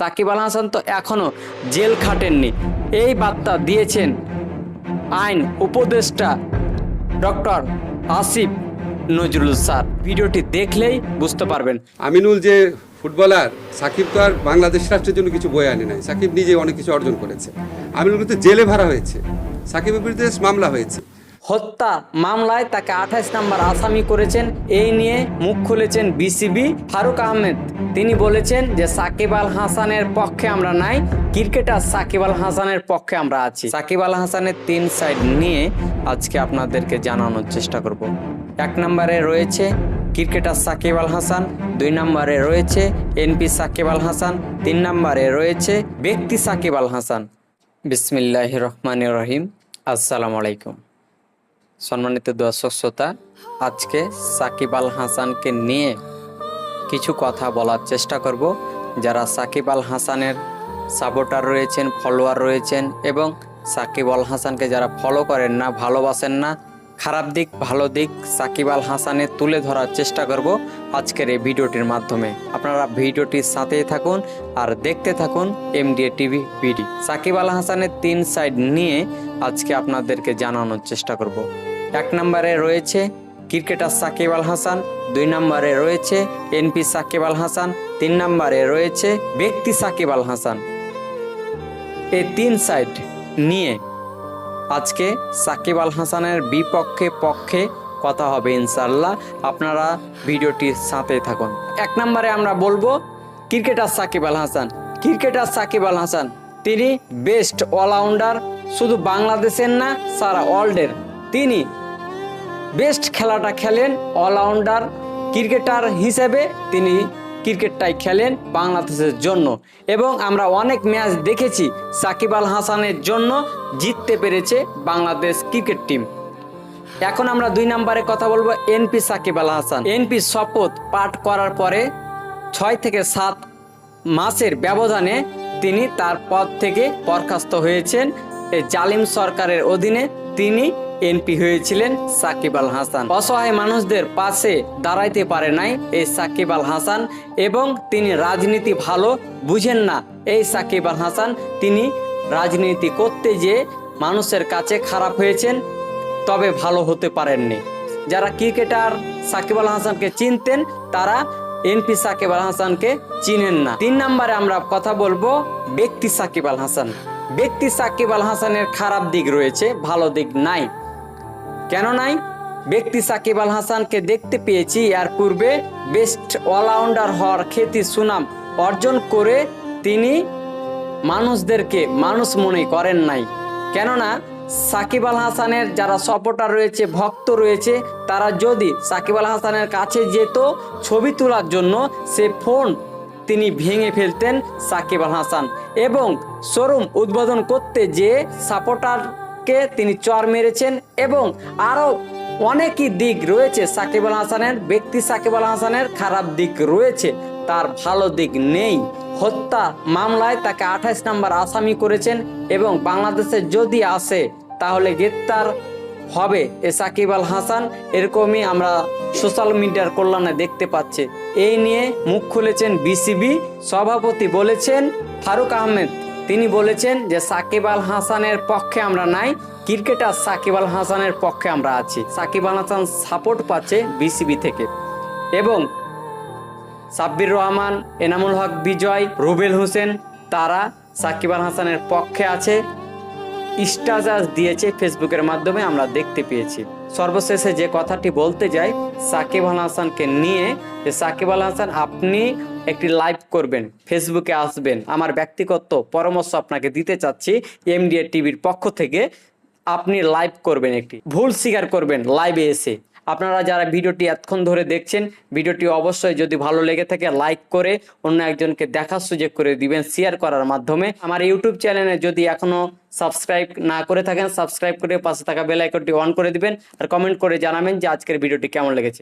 সাকিব আল হাসান তো এখনও জেল খাটেননি। এই বার্তা দিয়েছেন আইন উপদেষ্টা ডক্টর আসিফ নজরুল স্যার। ভিডিওটি দেখলেই বুঝতে পারবেন। আমিনুল যে ফুটবলার, সাকিব তো আর বাংলাদেশ রাষ্ট্রের জন্য কিছু বয়ে আনে নাই। সাকিব নিজে অনেক কিছু অর্জন করেছে। আমিনুল কিন্তু জেলে ভরা হয়েছে। সাকিবের বিরুদ্ধে মামলা হয়েছে। হত্যা মামলায় তাকে আঠাইশ নম্বর আসামি করেছেন। এই নিয়ে মুখ খুলেছেন বিসিবি ফারুক আহমেদ। তিনি বলেছেন যে সাকিব আল হাসানের পক্ষে আমরা নাই, ক্রিকেটার সাকিব আল হাসানের পক্ষে আমরা আছি। সাকিব আল হাসানের তিন সাইড নিয়ে আজকে আপনাদেরকে জানানোর চেষ্টা করব। এক নম্বরে রয়েছে ক্রিকেটার সাকিব আল হাসান, দুই নম্বরে রয়েছে এনপি সাকিব আল হাসান, তিন নম্বরে রয়েছে ব্যক্তি সাকিব আল হাসান। বিসমিল্লাহ রহমান রহিম। আসসালামু আলাইকুম। সম্মানিত দর্শক শ্রোতা, আজকে সাকিব আল হাসানকে নিয়ে কিছু কথা বলার চেষ্টা করব। যারা সাকিব আল হাসানের সাপোর্টার রয়েছেন ফলোয়ার রয়েছেন এবং সাকিব আল হাসানকে যারা ফলো করেন না, ভালোবাসেন না, খারাপ দিক, ভালো দিক সাকিব আল হাসানে তুলে ধরার চেষ্টা করব আজকের এই ভিডিওটির মাধ্যমে। আপনারা ভিডিওটির সাথেই থাকুন আর দেখতে থাকুন MDA TV BD Sakib Al হাসানের তিন সাইড নিয়ে আজকে আপনাদেরকে জানানোর চেষ্টা করব। এক নম্বরে রয়েছে ক্রিকেটার সাকিব আল হাসান, দুই নম্বরে রয়েছে এনপি সাকিব আল হাসান, তিন নম্বরে রয়েছে ব্যক্তি সাকিব আল হাসান। এই তিন সাইড নিয়ে আজকে সাকিব আল হাসানের বিপক্ষে পক্ষে কথা হবে ইনশাল্লাহ আপনারা ভিডিওটির সাথে থাকুন। এক নম্বরে আমরা বলব ক্রিকেটার সাকিব আল হাসান। ক্রিকেটার সাকিব আল হাসান, তিনি বেস্ট অলরাউন্ডার শুধু বাংলাদেশের না, সারা ওয়ার্ল্ডের তিনি বেস্ট খেলাটা খেলেন অলরাউন্ডার, ক্রিকেটার হিসেবে তিনি ক্রিকেটটাই খেলেন বাংলাদেশের জন্য। এবং আমরা অনেক ম্যাচ দেখেছি সাকিব আল হাসানের জন্য জিততে পেরেছে বাংলাদেশ ক্রিকেট টিম। এখন আমরা দুই নম্বরে কথা বলব এনপি সাকিব আল হাসান। এনপি শপথ পাঠ করার পরে ছয় থেকে সাত মাসের ব্যবধানে তিনি তার পদ থেকে বরখাস্ত হয়েছেন। জালিম সরকারের অধীনে তিনি এমপি হয়েছিলেন সাকিব আল হাসান। অসহায় মানুষদের পাশে দাঁড়াইতে পারে নাই এই সাকিব আল হাসান এবং তিনি রাজনীতি ভালো বুঝেন না। এই সাকিব আল হাসান তিনি রাজনীতি করতে যে মানুষের কাছে খারাপ হয়েছেন, তবে ভালো হতে পারেননি। যারা ক্রিকেটার সাকিব আল হাসানকে চিনতেন, তারা এনপি সাকিব আল হাসানকে চিনেন না। তিন নম্বরে আমরা কথা বলব ব্যক্তি সাকিব আল হাসান। ব্যক্তি সাকিব আল হাসানের খারাপ দিক রয়েছে, ভালো দিক নাই। কেন নাই? ব্যক্তি সাকিব আল হাসানকে দেখতে পেয়েছি এর পূর্বে বেস্ট অলরাউন্ডার হওয়ার খ্যাতি সুনাম অর্জন করে তিনি মানুষদেরকে মানুষ মনে করেন নাই। কেননা, সাকিব আল হাসানের যারা সাপোর্টার রয়েছে, ভক্ত রয়েছে, তারা যদি সাকিব আল হাসানের কাছে যেত ছবি তোলার জন্য, সে ফোন তিনি ভেঙে ফেলতেন সাকিব আল হাসান। এবং শোরুম উদ্বোধন করতে যে সাপোর্টারকে তিনি চর মেরেছেন এবং আরও অনেকই দিক রয়েছে। সাকিব আল হাসানের ব্যক্তি সাকিব আল হাসানের খারাপ দিক রয়েছে, তার ভালো দিক নেই। হত্যা মামলায় তাকে আঠাইশ নম্বর আসামি করেছেন এবং বাংলাদেশে যদি আসে, তাহলে গ্রেপ্তার হবে এ সাকিব আল হাসান। এরকমই আমরা সোশ্যাল মিডিয়ার কল্যাণে দেখতে পাচ্ছি। এই নিয়ে মুখ খুলেছেন বিসিবি। সভাপতি বলেছেন, ফারুক আহমেদ তিনি বলেছেন যে সাকিব আল হাসানের পক্ষে আমরা নাই, ক্রিকেটার সাকিব আল হাসানের পক্ষে আমরা আছি। সাকিব আল হাসান সাপোর্ট পাচ্ছে বিসিবি থেকে। এবং সাব্বির রহমান, এনামুল হক, বিজয়, রুবেল হোসেন, তারা সাকিব আল হাসানের পক্ষে আছে। স্ট্যাটাস দিয়েছে ফেসবুকের মাধ্যমে আমরা দেখতে পেয়েছি। সর্বশেষে যে কথাটি বলতে যাই, সাকিব আল হাসানকে নিয়ে, যে সাকিব আল হাসান, আপনি একটি লাইভ করবেন, ফেসবুকে আসবেন। আমার ব্যক্তিগত পরামর্শ আপনাকে দিতে চাচ্ছি এমডিএ টিভির পক্ষ থেকে। আপনি লাইভ করবেন একটি। ভুল স্বীকার করবেন লাইভে এসে। আপনারা যারা ভিডিওটি এতক্ষণ ধরে দেখছেন, ভিডিওটি অবশ্যই যদি ভালো লেগে থাকে লাইক করে অন্য একজনকে দেখার সুযোগ করে দিবেন শেয়ার করার মাধ্যমে। আমার ইউটিউব চ্যানেলে যদি এখনও সাবস্ক্রাইব না করে থাকেন সাবস্ক্রাইব করে পাশে থাকা বেল আইকনটি অন করে দিবেন, আর কমেন্ট করে জানাবেন যে আজকের ভিডিওটি কেমন লেগেছে।